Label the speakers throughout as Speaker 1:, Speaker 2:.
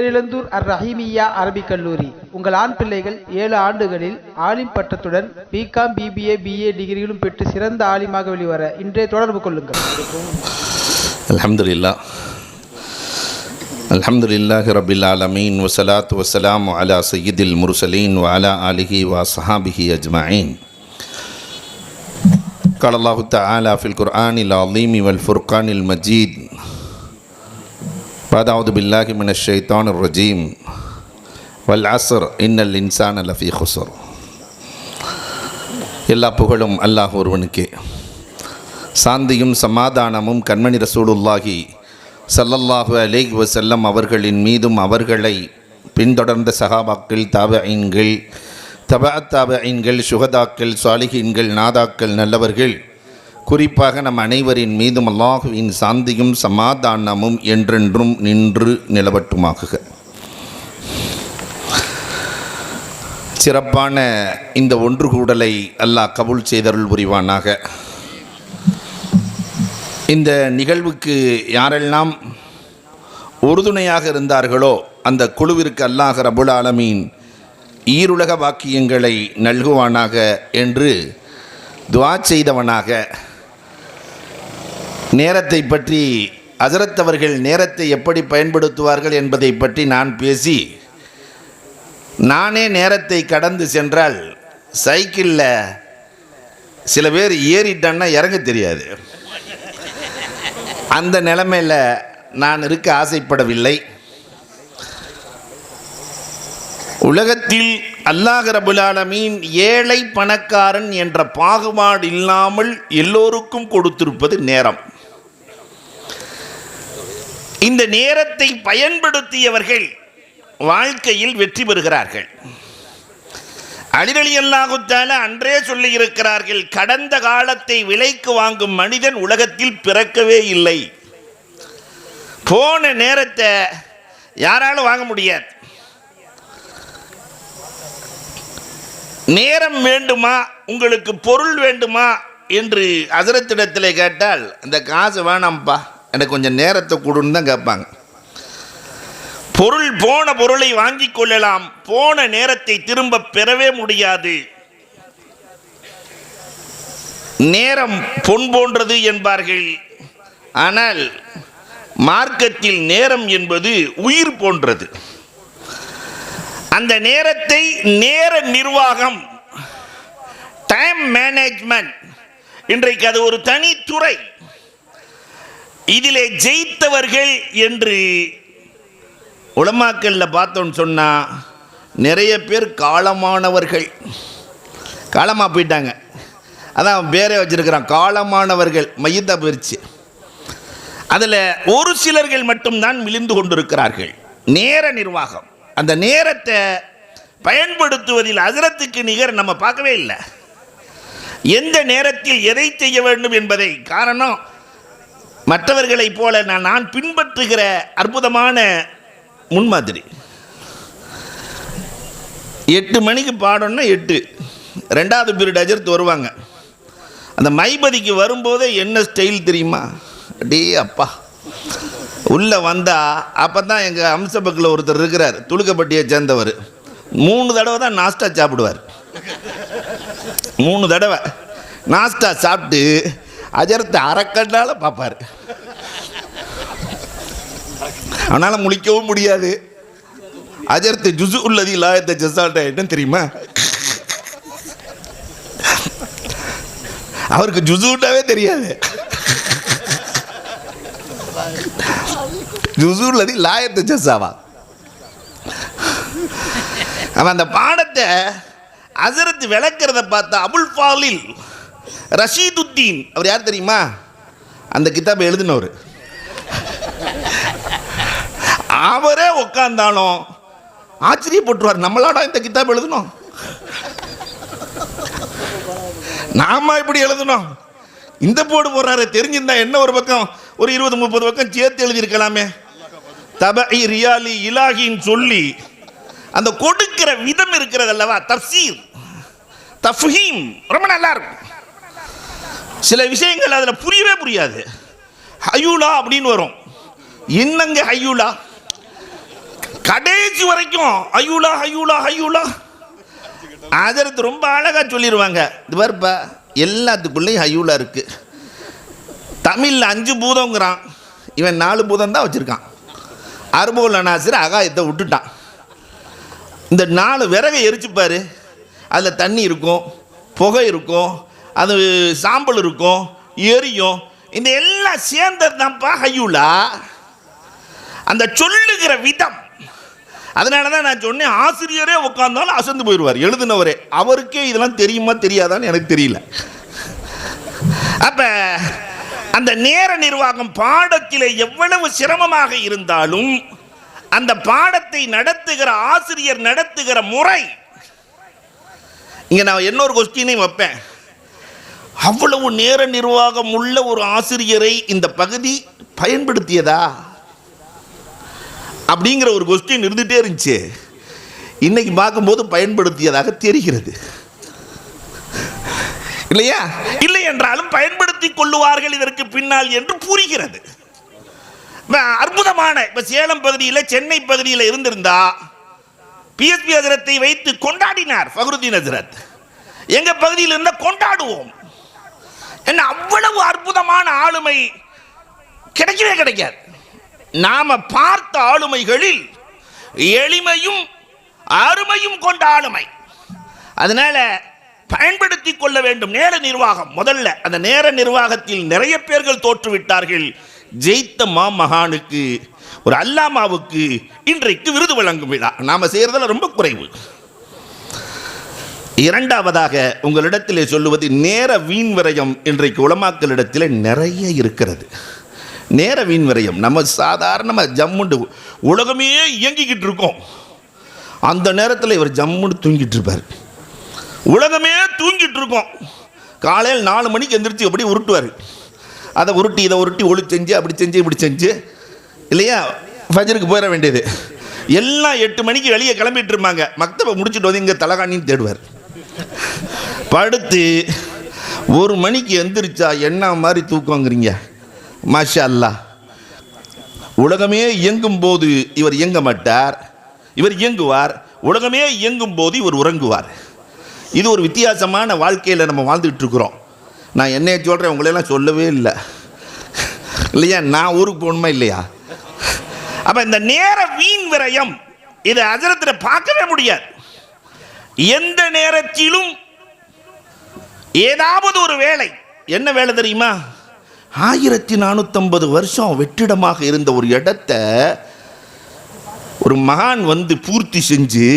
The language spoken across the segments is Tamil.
Speaker 1: பேரிழந்தூர் அர் ரஹீமியா அரபிக் கல்லூரி உங்கள் ஆண் பிள்ளைகள் ஏழு ஆண்டுகளில் ஆலிம் பட்டத்துடன் பிகாம் பிபிஏ பிஏ டிகிரிகளும் பெற்று சிறந்த ஆலிமாக வெளிவர இன்றே தொடர்பு கொள்ளுங்கள்
Speaker 2: الحمد لله الحمد لله رب العالمين والصلاة والسلام على سيد المرسلين وعلى آله وصحابه أجمعين قال الله تعالى في القرآن العظيم والفرقان المجيد பதாவது பில்லாஹி மின ஷைத்தான் ரஜீம் வல் அசர் இன்னல் இன்சான் அலஃபி ஹுசர் எல்லா புகழும் அல்லாஹ் ஒருவனுக்கே சாந்தியும் சமாதானமும் கண்மணி ரசூலுல்லாஹி சல்லல்லாஹு அலேஹ் வசல்லம் அவர்களின் மீதும் அவர்களை பின்தொடர்ந்த சகாபாக்கள் தாப ஐன்கள் தபா தாப ஐன்கள் சுகதாக்கள் சாலிஹின்கள் நாதாக்கள் நல்லவர்கள் குறிப்பாக நம் அனைவரின் மீதும் அல்லாஹுவின் சாந்தியும் சமாதானமும் என்றென்றும் நின்று நிலவட்டுமாகுக. சிறப்பான இந்த ஒன்று கூடலை அல்லாஹ் கபுல் செய்தருள் புரிவானாக. இந்த நிகழ்வுக்கு யாரெல்லாம் உறுதுணையாக இருந்தார்களோ அந்த குழுவிற்கு அல்லாஹ் ரபுல் ஆலமீன் ஈருலக வாக்கியங்களை நல்குவானாக என்று துவா செய்தவனாக நேரத்தை பற்றி அசரத் அவர்கள் நேரத்தை எப்படி பயன்படுத்துவார்கள் என்பதை பற்றி நான் பேசி நானே நேரத்தை கடந்து சென்றால் சைக்கிளில் சில பேர் ஏறிட்டேன்னா இறங்க தெரியாது. அந்த நிலைமையில் நான் இருக்க ஆசைப்படவில்லை. உலகத்தில் அல்லாஹ் ரபுலாலமீன் ஏழை பணக்காரன் என்ற பாகுபாடு இல்லாமல் எல்லோருக்கும் கொடுத்திருப்பது நேரம். இந்த நேரத்தை பயன்படுத்தியவர்கள் வாழ்க்கையில் வெற்றி பெறுகிறார்கள். அலிரலி அல்லாஹுத்தால அன்றே சொல்லியிருக்கிறார்கள் கடந்த காலத்தை விலைக்கு வாங்கும் மனிதன் உலகத்தில் பிறக்கவே இல்லை. போன நேரத்தை யாராலும் வாங்க முடியாது. நேரம் வேண்டுமா? உங்களுக்கு பொருள் வேண்டுமா? என்று அசரத்திடத்தில் கேட்டால் இந்த காசு வேணாம்ப்பா. எனக்கு கொஞ்சம் நேரத்தை கொடுன்னு தான் கேட்பாங்க. பொருள் போன பொருளை வாங்கி கொள்ளலாம். போன நேரத்தை திரும்ப பெறவே முடியாது. நேரம் பொன் போன்றது என்பார்கள். ஆனால் மார்க்கத்தில் நேரம் என்பது உயிர் போன்றது. அந்த நேரத்தை நேர நிர்வாகம் டைம் மேனேஜ்மெண்ட் இன்றைக்கு அது ஒரு தனித்துறை இதிலே ஜெயித்தவர்கள் என்று உலமாக்கல்ல பார்த்தோன்னு சொன்னால் நிறைய பேர் காலமானவர்கள். காலமாக போயிட்டாங்க. அதான் பேரே வச்சிருக்கிறான். காலமானவர்கள் மையத்தை போயிடுச்சு அதில் ஒரு சிலர்கள் மட்டும்தான் விழுந்து கொண்டிருக்கிறார்கள். நேர நிர்வாகம். அந்த நேரத்தை பயன்படுத்துவதில் அசரத்துக்கு நிகர் நம்ம பார்க்கவே இல்லை. எந்த நேரத்தில் எதை செய்ய வேண்டும் என்பதை காரணம் மற்றவர்களைப் போல நான் நான் பின்பற்றுகிற அற்புதமான முன்மாதிரி. எட்டு மணிக்கு பாடணும்னா எட்டு. ரெண்டாவது பீரியட் அஜர்த்து வருவாங்க. அந்த மைபதிக்கு வரும்போதே என்ன ஸ்டைல் தெரியுமா? டே அப்பா. உள்ளே வந்தால் அப்போ தான் எங்கள் அம்சபக்கில் ஒருத்தர் இருக்கிறார் துளுக்கப்பட்டியை சேர்ந்தவர். மூணு தடவை தான் நாஸ்டா சாப்பிடுவார். மூணு தடவை. நாஸ்டா சாப்பிட்டு அஜரத்தை அரைக்கண்ணால் பார்ப்பார். அவனால் முழிக்கவும் முடியாது. அஜர்த்து ஜுசு உள்ளது இல்லாத ஜசால்ட்ட என்ன தெரியுமா? அவருக்கு ஜுசுட்டாவே தெரியாது. ஜுசு உள்ளது லாயத்து ஜசாவா. அவன் அந்த பாடத்தை அசரத்து விளக்கிறத பார்த்தா அபுல் ஃபாலில் ரஷீதுத்தீன். அவர் யார் தெரியுமா? அந்த கிதாபை எழுதினவர். அவரே உட்காந்தாலும் ஆச்சரியப்பட்டுருவார். நம்மளாடா இந்த கிதாப் எழுதணும்? நாம இப்படி எழுதணும்? இந்த போர்டு போடுறாரு தெரிஞ்சிருந்தா என்ன ஒரு பக்கம்? ஒரு இருபது முப்பது பக்கம் சேர்த்து எழுதியிருக்கலாமே. தபை ரியாலி இலாகின்னு சொல்லி அந்த கொடுக்கிற விதம் இருக்கிறது அல்லவா? தப்சீர். தஃஹீம் ரொம்ப நல்லா இருக்கும். சில விஷயங்கள் அதில் புரியவே புரியாது. ஹயூலா அப்படின்னு வரும். என்னங்க ஹையூலா? கடைசி வரைக்கும் ஐயூலா ஐயூலா ஐயூலா அதற்கு ரொம்ப அழகாக சொல்லிடுவாங்க இது பாருப்பா எல்லாத்துக்குள்ளேயும் ஐயூலா இருக்குது தமிழில் அஞ்சு பூதங்கிறான். இவன் நாலு பூதம் தான் வச்சுருக்கான். அருபோல் நாசிர் அகாயத்தை விட்டுட்டான். இந்த நாலு விறகை எரிச்சுப்பார் அதில் தண்ணி இருக்கும் புகை இருக்கும் அது சாம்பல் இருக்கும் எரியும். இந்த எல்லாம் சேர்ந்தது தான்ப்பா ஹையுலா. அந்த சொல்லுகிற விதம். அதனால தான் நான் சொன்னேன் ஆசிரியரே உட்காந்தாலும் அசந்து போயிடுவார் எழுதினவரே. அவருக்கே இதெல்லாம் தெரியுமா தெரியாதான்னு எனக்கு தெரியல. அப்போ அந்த நேர நிர்வாகம் பாடத்தில் எவ்வளவு சிரமமாக இருந்தாலும் அந்த பாடத்தை நடத்துகிற ஆசிரியர் நடத்துகிற முறை. இங்கே நான் இன்னொரு கொஸ்டினையும் வைப்பேன். அவ்வளவு நேர நிர்வாகம் உள்ள ஒரு ஆசிரியரை இந்த பகுதி பயன்படுத்தியதா? அப்படிங்கிற ஒரு கொஸ்டின் இருந்துகிட்டே இருந்துச்சு. இன்னைக்கு பார்க்கும்போது பயன்படுத்தியதாக தெரிகிறது. இல்லையா? இல்லை என்றாலும் பயன்படுத்தி கொள்ளுவார்கள் இதற்கு பின்னால் என்று புரிகிறது. அற்புதமான இப்போ சேலம் பகுதியில் சென்னை பகுதியில் இருந்திருந்தா பிஎஸ்பி ஹசரத்தை வைத்து கொண்டாடினார் ஃபக்ருதீன் ஹசரத். எங்கள் பகுதியில் இருந்தால் கொண்டாடுவோம். என்ன அவ்வளவு அற்புதமான ஆளுமை? கிடைக்கவே கிடைக்காது. நாம பார்த்த ஆளுமைகளில் எளிமையும் அருமையும் கொண்ட ஆளுமை. அதனால பயன்படுத்திக் கொள்ள வேண்டும் நேர நிர்வாகம். முதல்ல அந்த நேர நிர்வாகத்தில் நிறைய பேர்கள் தோற்றுவிட்டார்கள். ஜெயித்த மாமகானுக்கு ஒரு அல்லாமாவுக்கு இன்றைக்கு விருது வழங்கும் விழா. நாம செய்யறதுல ரொம்ப குறைவு. இரண்டாவதாக உங்களிடத்திலே சொல்லுவது நேர வீண் விரயம் இன்றைக்கு உலமாக்களிடத்தில் நிறைய இருக்கிறது. நேர வீண் விரயம். நம்ம சாதாரணமாக ஜம்முண்டு உலகமே இயங்கிக்கிட்டு இருக்கோம். அந்த நேரத்தில் இவர் ஜம்முன்னு தூங்கிட்டு இருப்பார். உலகமே தூங்கிட்டு இருக்கோம். காலையில் நாலு மணிக்கு எந்திரிச்சு எப்படி உருட்டுவார். அதை உருட்டி இதை உருட்டி ஒளி செஞ்சு அப்படி செஞ்சு இப்படி செஞ்சு இல்லையா? ஃபஜருக்கு போயிட வேண்டியது. எல்லாம் எட்டு மணிக்கு வெளியே கிளம்பிட்டு இருப்பாங்க. மக்தபை முடிச்சுட்டு வந்து இங்கே தலகாணின்னு தேடுவார். படுத்து ஒரு மணிக்கு எந்திரிச்சா என்ன மாதிரி தூக்கங்கிறீங்க? மாஷா அல்லாஹ் உலகமே இயங்கும் போது இவர் இயங்க மாட்டார். இவர் இயங்குவார். உலகமே இயங்கும் போது இவர் உறங்குவார். இது ஒரு வித்தியாசமான வாழ்க்கையில் நம்ம வாழ்ந்துட்டு இருக்கிறோம். நான் என்னைய சொல்கிறேன் உங்களையெல்லாம் சொல்லவே இல்லை. இல்லையா? நான் ஊருக்கு போகணுமா இல்லையா? அப்போ இந்த நேர வீண் விரயம் இதை அஜரத்தில் பார்க்கவே முடியாது. எந்த நேரத்திலும் ஏதாவது ஒரு வேலை. என்ன வேலை தெரியுமா? ஆயிரத்தி நானூற்றம்பது வருஷம் வெற்றிடமாக இருந்த ஒரு இடத்த ஒரு மகான் வந்து பூர்த்தி செஞ்சு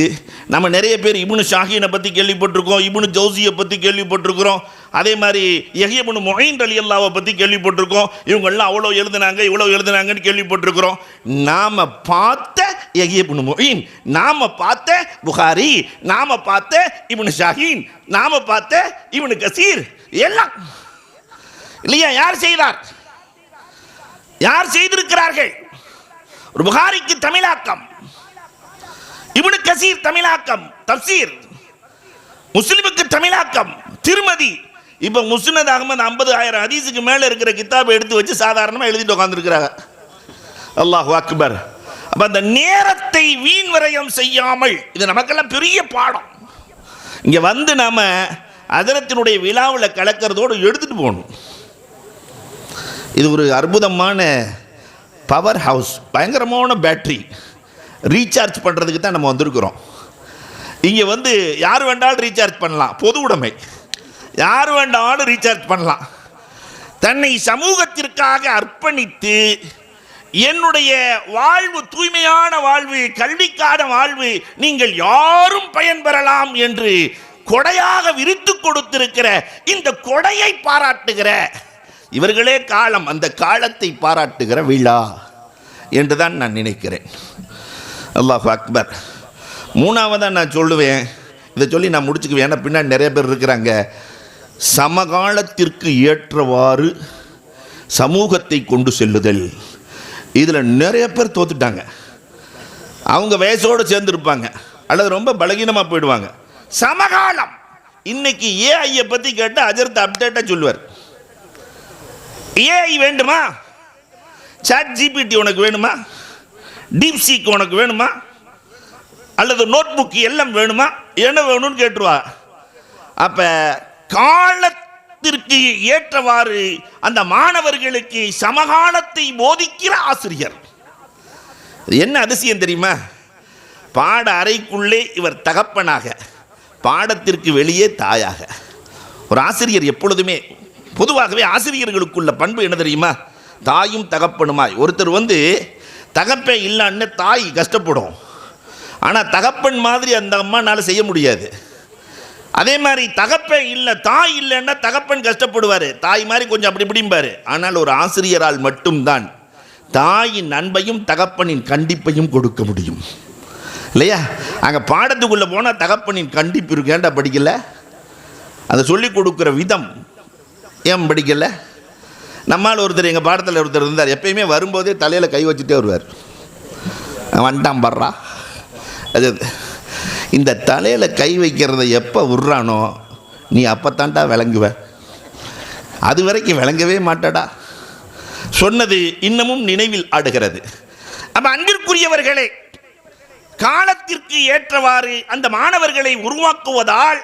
Speaker 2: நம்ம நிறைய பேர் இபுனு ஷாஹீனை பற்றி கேள்விப்பட்டிருக்கோம் இபுனு ஜோசியை பற்றி கேள்விப்பட்டிருக்கிறோம் அதே மாதிரி எஹியபுனு மொஹின் அலி அல்லாவை பற்றி கேள்விப்பட்டிருக்கோம் இவங்கெல்லாம் அவ்வளோ எழுதுனாங்க இவ்வளோ எழுதுனாங்கன்னு கேள்விப்பட்டிருக்கிறோம். நாம் பார்த்த இபுனு மொஹின் நாம் பார்த்த புகாரி நாம் பார்த்த இவனு ஷாஹீன் நாம் பார்த்த இவனு கசீர் எல்லாம் இல்லையா யார் செய்தார்? யார் செய்திருக்கிறார்கள்? ஒரு புகாரிக்கு தமிழாக்கம். இவனு கசீர் தமிழாக்கம். தப்சீர் முஸ்லிமுக்கு தமிழாக்கம். திருமதி இப்போ முஸ்னத் அகமது ஐம்பது ஆயிரம் ஹதீஸுக்கு மேலே இருக்கிற கித்தாபை எடுத்து வச்சு சாதாரணமாக எழுதிட்டு உட்காந்துருக்கிறாங்க அல்லாஹ் அக்பர் அப்போ அந்த நேரத்தை வீண் விரயம் செய்யாமல் இது நமக்கெல்லாம் பெரிய பாடம். இங்கே வந்து நாம அதரத்தினுடைய விழாவில் கலக்கிறதோடு எடுத்துட்டு போகணும். இது ஒரு அற்புதமான பவர் ஹவுஸ் பயங்கரமான பேட்டரி ரீசார்ஜ் பண்ணுறதுக்கு தான் நம்ம வந்திருக்கிறோம். இங்கே வந்து யார் வேண்டாலும் ரீசார்ஜ் பண்ணலாம் பொது உடைமை. யார் வேண்டாலும் ரீசார்ஜ் பண்ணலாம். தன்னை சமூகத்திற்காக அர்ப்பணித்து என்னுடைய வாழ்வு தூய்மையான வாழ்வு கல்விக்கான வாழ்வு நீங்கள் யாரும் பயன்பெறலாம் என்று கொடையாக விரித்து கொடுத்திருக்கிற இந்த கொடையை பாராட்டுகிற இவர்களே காலம் அந்த காலத்தை பாராட்டுகிற விழா என்று தான் நான் நினைக்கிறேன். அல்லாஹ் அக்பர். மூணாவதாக நான் சொல்லுவேன். இதை சொல்லி நான் முடிச்சுக்குவேன். ஏன்னா பின்னாடி நிறைய பேர் இருக்கிறாங்க. சமகாலத்திற்கு ஏற்றவாறு சமூகத்தை கொண்டு செல்லுதல். இதில் நிறைய பேர் தோத்துட்டாங்க. அவங்க வயசோடு சேர்ந்துருப்பாங்க. அல்லது ரொம்ப பலகீனமாக போயிடுவாங்க. சமகாலம். இன்னைக்கு ஏஐயை பற்றி கேட்டால் அஜர்த்து அப்டேட்டாக சொல்லுவார். ஏஐ வேண்டுமா? சாட் ஜிபிடி உனக்கு வேணுமா? டீப் சீக் உனக்கு வேணுமா? அல்லது நோட் புக் எல்லாம் வேணுமா? என்ன வேணும்னு கேட்டுருவா. அப்போ அப்ப காலத்திற்கு ஏற்றவாறு அந்த மாணவர்களுக்கு சமகாலத்தை போதிக்கிற ஆசிரியர். என்ன அதிசயம் தெரியுமா? பாட அறைக்குள்ளே இவர் தகப்பனாக பாடத்திற்கு வெளியே தாயாக. ஒரு ஆசிரியர் எப்பொழுதுமே பொதுவாகவே ஆசிரியர்களுக்குள்ள பண்பு என்ன தெரியுமா? தாயும் தகப்பனுமாய். ஒருத்தர் வந்து தகப்பே இல்லைன்னு தாய் கஷ்டப்படும். ஆனால் தகப்பன் மாதிரி அந்த அம்மானால் செய்ய முடியாது. அதே மாதிரி தகப்பன் இல்லை தாய் இல்லைன்னா தகப்பன் கஷ்டப்படுவார். தாய் மாதிரி கொஞ்சம் அப்படி இப்படிம்பார். ஆனால் ஒரு ஆசிரியரால் மட்டும்தான் தாயின் அன்பையும் தகப்பனின் கண்டிப்பையும் கொடுக்க முடியும். இல்லையா? அங்கே பாடத்துக்குள்ளே போனால் தகப்பனின் கண்டிப்பு இருக்கு. ஏன்டா படிக்கல? அதை சொல்லிக் கொடுக்குற விதம் ஏன் படிக்கலை? நம்மால் ஒருத்தர் எங்கள் பாடத்தில் ஒருத்தர் இருந்தார். எப்பயுமே வரும்போதே தலையில் கை வச்சுட்டே வருவார். வந்துட்டான் படுறா அது. இந்த தலையில் கை வைக்கிறத எப்போ விட்றானோ நீ அப்போத்தான்டா விளங்குவ. அது வரைக்கும் விளங்கவே மாட்டடா. சொன்னது இன்னமும் நினைவில் ஆடுகிறது. அப்போ அன்பிற்குரியவர்களே காலத்திற்கு ஏற்றவாறு அந்த மாணவர்களை உருவாக்குவதால்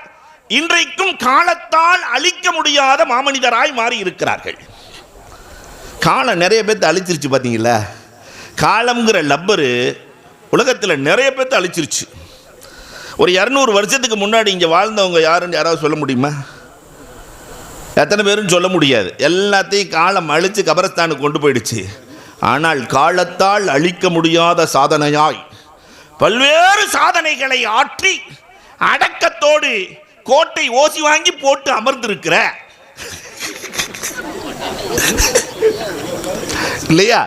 Speaker 2: இன்றைக்கும் காலத்தால் அழிக்க முடியாத மாமனிதராய் மாறி இருக்கிறார்கள். காலம் நிறைய பேர்த்து அழிச்சிருச்சு பார்த்தீங்களா காலம்ங்கிற லப்பரு உலகத்தில் நிறைய பேர்த்து அழிச்சிருச்சு. ஒரு இரநூறு வருஷத்துக்கு முன்னாடி இங்கே வாழ்ந்தவங்க யாருன்னு யாராவது சொல்ல முடியுமா? எத்தனை பேருன்னு சொல்ல முடியாது. எல்லாத்தையும் காலம் அழித்து கபரஸ்தானுக்கு கொண்டு போயிடுச்சு. ஆனால் காலத்தால் அழிக்க முடியாத சாதனையாய் பல்வேறு சாதனைகளை ஆற்றி அடக்கத்தோடு கோட்டை ஓசி வாங்கி போட்டு அமர்ந்திருக்கிற. இல்லையா?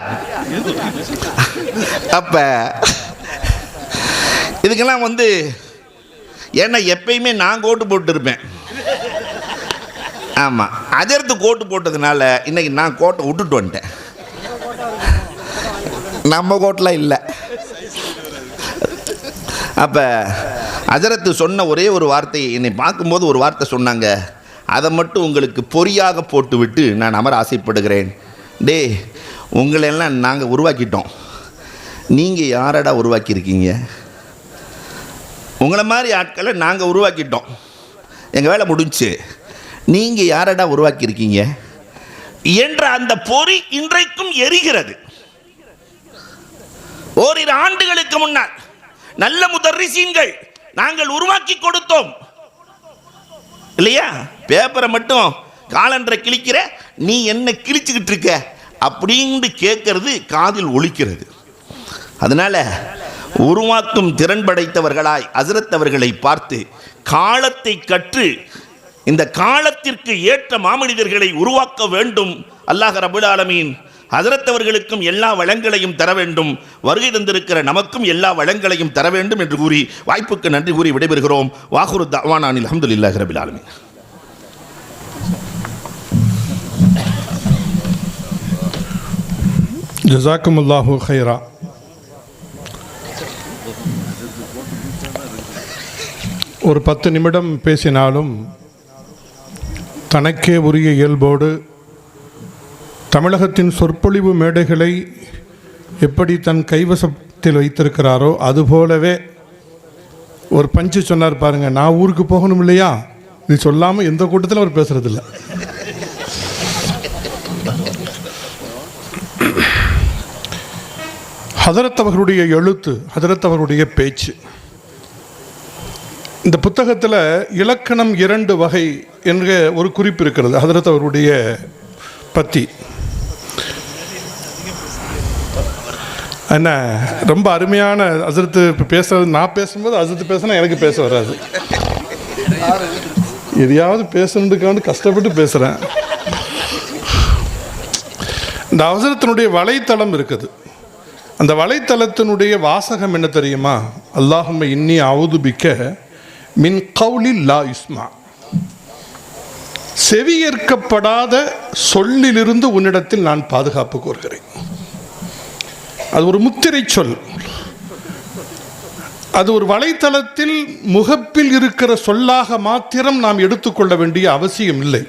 Speaker 2: அப்ப இதுக்கெல்லாம் வந்து ஏன்னா எப்பயுமே நான் கோட்டு போட்டுருப்பேன். ஆமாம் அதிர்த்து கோட்டு போட்டதுனால இன்றைக்கி நான் கோட்டை விட்டுட்டு வந்துட்டேன். நம்ம கோட்டெலாம் இல்லை. அப்போ அஜரத்து சொன்ன ஒரே ஒரு வார்த்தை என்னை பார்க்கும்போது ஒரு வார்த்தை சொன்னாங்க. அதை மட்டும் உங்களுக்கு பொறியாக போட்டுவிட்டு நான் அமர ஆசைப்படுகிறேன். டே உங்களெல்லாம் நாங்கள் உருவாக்கிட்டோம். நீங்கள் யாரடா உருவாக்கியிருக்கீங்க? உங்களை மாதிரி ஆட்களை நாங்கள் உருவாக்கிட்டோம். எங்கள் வேலை முடிஞ்சுச்சு நீங்கள் யாரடா உருவாக்கியிருக்கீங்க? என்ற அந்த பொறி இன்றைக்கும் எரிகிறது. ஓரிரு ஆண்டுகளுக்கு முன்னால் நல்ல முதர்ரிசீன்கள் நாங்கள் உருவாக்கி கொடுத்தோம். இல்லையா? பேப்பரை மட்டும் காலண்டரை கிழிக்கிற நீ என்ன கிழிச்சுக்கிட்டு இருக்க? அப்படின்னு கேட்கறது காதில் ஒழிக்கிறது அதனால உருவாக்கும் திறன் படைத்தவர்களாய் ஹசரத் அவர்களை பார்த்து காலத்தை கற்று இந்த காலத்திற்கு ஏற்ற மாமனிதர்களை உருவாக்க வேண்டும். அல்லாஹ் ரபுல் ஆலமீன் ஹசரத் எல்லா வளங்களையும் தர வேண்டும். வருகை தந்திருக்கிற நமக்கும் எல்லா வளங்களையும் தர வேண்டும் என்று கூறி வாய்ப்புக்கு நன்றி கூறி விடைபெறுகிறோம். வாகுரு தவானானில் அஹமதுல்லாஹ் ரபில் ஜசாக்கும்
Speaker 3: அல்லாஹூ ஹைரா ஒரு பத்து நிமிடம் பேசினாலும் தனக்கே உரிய இயல்போடு தமிழகத்தின் சொற்பொழிவு மேடைகளை எப்படி தன் கைவசத்தில் வைத்திருக்கிறாரோ அதுபோலவே ஒரு பஞ்சு சொன்னார் பாருங்க நான் ஊருக்கு போகணும் இல்லையா? இது சொல்லாமல் எந்த கூட்டத்தில் அவர் பேசுறதில்ல. ஹதரத் அவர்களுடைய எழுத்து ஹதரத் அவர்களுடைய பேச்சு. இந்த புத்தகத்தில் இலக்கணம் இரண்டு வகை என்ற ஒரு குறிப்பு இருக்கிறது. ஹதரத் அவருடைய பத்தி. என்ன? ரொம்ப அருமையான அசரத்து இப்போ பேசுறது நான் பேசும்போது அசரத்து பேசினா எனக்கு பேச வராது. எதையாவது பேசணுன்றதுக்காக கஷ்டப்பட்டு பேசுகிறேன் இந்த அவசரத்தினுடைய வலைத்தளம் இருக்குது. அந்த வலைத்தளத்தினுடைய வாசகம் என்ன தெரியுமா? அல்லாஹம்மை இன்னி அவுதுபிக்க மின் கவுலி லா இஸ்மா செவியேற்கப்படாத சொல்லிலிருந்து உன்னிடத்தில் நான் பாதுகாப்பு கோருகிறேன். அது ஒரு முத்திரை சொல். அது ஒரு வலைத்தளத்தில் முகப்பில் இருக்கிற சொல்லாக மாத்திரம் நாம் எடுத்துக்கொள்ள வேண்டிய அவசியம் இல்லை.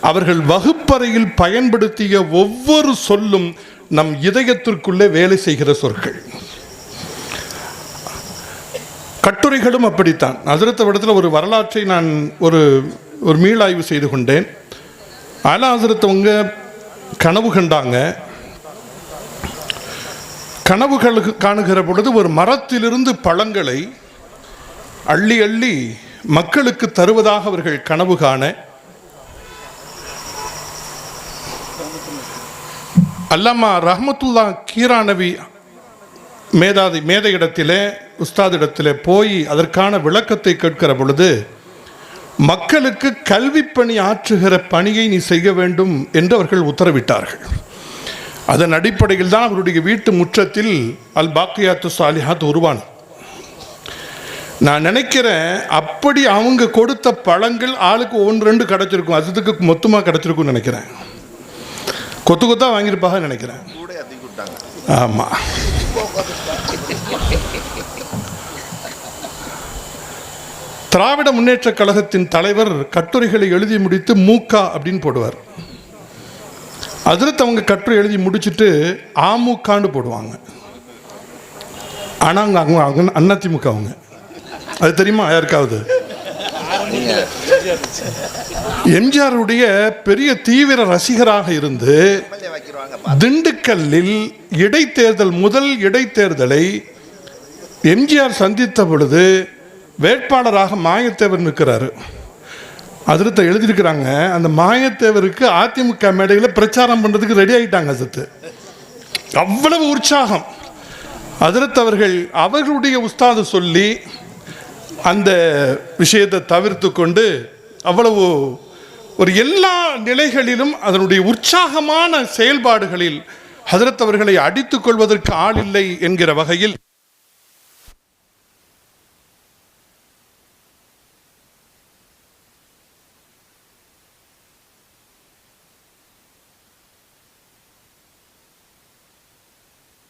Speaker 3: அவர்கள் வகுப்பறையில் பயன்படுத்திய ஒவ்வொரு சொல்லும் நம் இதயத்திற்குள்ளே வேலை செய்கிற சொற்கள். கட்டுரைகளும் அப்படித்தான். அதிரத்த இடத்துல ஒரு வரலாற்றை நான் ஒரு ஒரு மீளாய்வு செய்து கொண்டேன். ஆலா ஹசரத்தவங்க கனவு கண்டாங்க. கனவுகளுக்கு காணுகிற பொழுது ஒரு மரத்திலிருந்து பழங்களை அள்ளி அள்ளி மக்களுக்கு தருவதாக அவர்கள் கனவு காண. அல்லாமா ரஹமத்துல்லா கீரானவி மேதாதி மேதையிடத்திலே உஸ்தாதிடத்திலே போய் அதற்கான விளக்கத்தை கேட்கிற பொழுது மக்களுக்கு கல்வி பணி ஆற்றுகிற பணியை நீ செய்ய வேண்டும் என்று அவர்கள் உத்தரவிட்டார்கள். அதன் அடிப்படையில் தான் அவருடைய வீட்டு முற்றத்தில் அல் பாக்கியாத்து சாலிஹாத் உருவானது. நான் நினைக்கிறேன் அப்படி அவங்க கொடுத்த பழங்கள் ஆளுக்கு ஒன்று ரெண்டு கிடச்சிருக்கும். அதுக்கு மொத்தமாக கிடச்சிருக்கும்னு நினைக்கிறேன். கொத்து கொத்தா வாங்கியிருப்பாக நினைக்கிறேன். ஆமாம் திராவிட முன்னேற்றக் கழகத்தின் தலைவர் கட்டுரைகளை எழுதி முடித்து மூக்கா அப்படின்னு போடுவார். அதில் அவங்க கட்டுரை எழுதி முடிச்சுட்டு ஆமுக்கான்னு போடுவாங்க. ஆனால் அவங்க அவங்க அதிமுக அவங்க. அது தெரியுமா? யாருக்காவது? எம்ஜிஆருடைய பெரிய தீவிர ரசிகராக இருந்து திண்டுக்கல்லில் இடைத்தேர்தல் முதல் இடைத்தேர்தலை எம்ஜிஆர் சந்தித்த பொழுது வேட்பாளராக மாயத்தேவர் நிற்கிறாரு. அதிருத்த எழுதியிருக்கிறாங்க அந்த மாயத்தேவருக்கு அதிமுக மேடையில் பிரச்சாரம் பண்ணுறதுக்கு ரெடி ஆகிட்டாங்க சத்து அவ்வளவு உற்சாகம். அதிரத் அவர்கள் அவர்களுடைய உஸ்தாது சொல்லி அந்த விஷயத்தை தவிர்த்து கொண்டு அவ்வளவு ஒரு எல்லா நிலைகளிலும் அதனுடைய உற்சாகமான செயல்பாடுகளில் ஹதரத் அவர்களை அடித்துக் கொள்வதற்கு ஆள் இல்லை என்கிற வகையில்